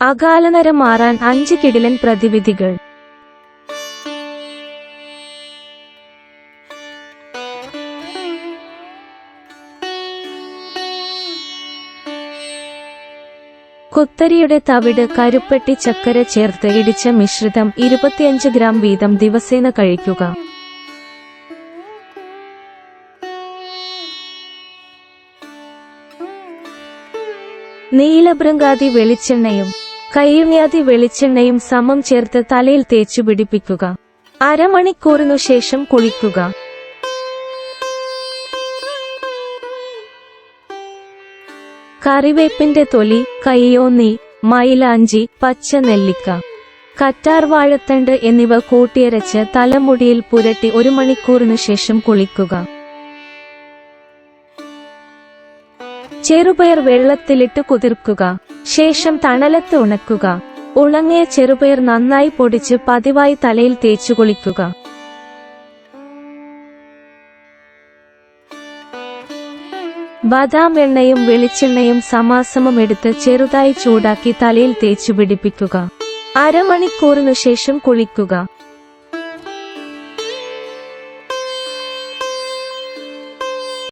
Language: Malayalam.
അകാലനര മാറാൻ അഞ്ച് കിടിലൻ പ്രതിവിധികൾ. കുത്തരിയുടെ തവിട് കരുപ്പെട്ടി ചക്കര ചേർത്ത് ഇടിച്ച മിശ്രിതം ഇരുപത്തിയഞ്ച് ഗ്രാം വീതം ദിവസേന കഴിക്കുക. നീലഭൃങ്കാതി വെളിച്ചെണ്ണയും കയ്യുണ്യാതി വെളിച്ചെണ്ണയും സമം ചേർത്ത് തലയിൽ തേച്ചു പിടിപ്പിക്കുക. അരമണിക്കൂറിനു ശേഷം കുളിക്കുക. കറിവേപ്പിന്റെ തൊലി കയ്യോന്നി മൈലാഞ്ചി പച്ച നെല്ലിക്ക കറ്റാർ വാഴത്തണ്ട് എന്നിവ കൂട്ടിയരച്ച് തലമുടിയിൽ പുരട്ടി ഒരു മണിക്കൂറിനു ശേഷം കുളിക്കുക. ചെറുപയർ വെള്ളത്തിലിട്ട് കുതിർക്കുക. ശേഷം തണലത്ത് ഉണക്കുക. ഉണങ്ങിയ ചെറുപയർ നന്നായി പൊടിച്ച് പതിവായി തലയിൽ തേച്ചു കുളിക്കുക. ബദാം എണ്ണയും വെളിച്ചെണ്ണയും സമാസമം എടുത്ത് ചെറുതായി ചൂടാക്കി തലയിൽ തേച്ചു പിടിപ്പിക്കുക. അരമണിക്കൂറിനു ശേഷം കുളിക്കുക.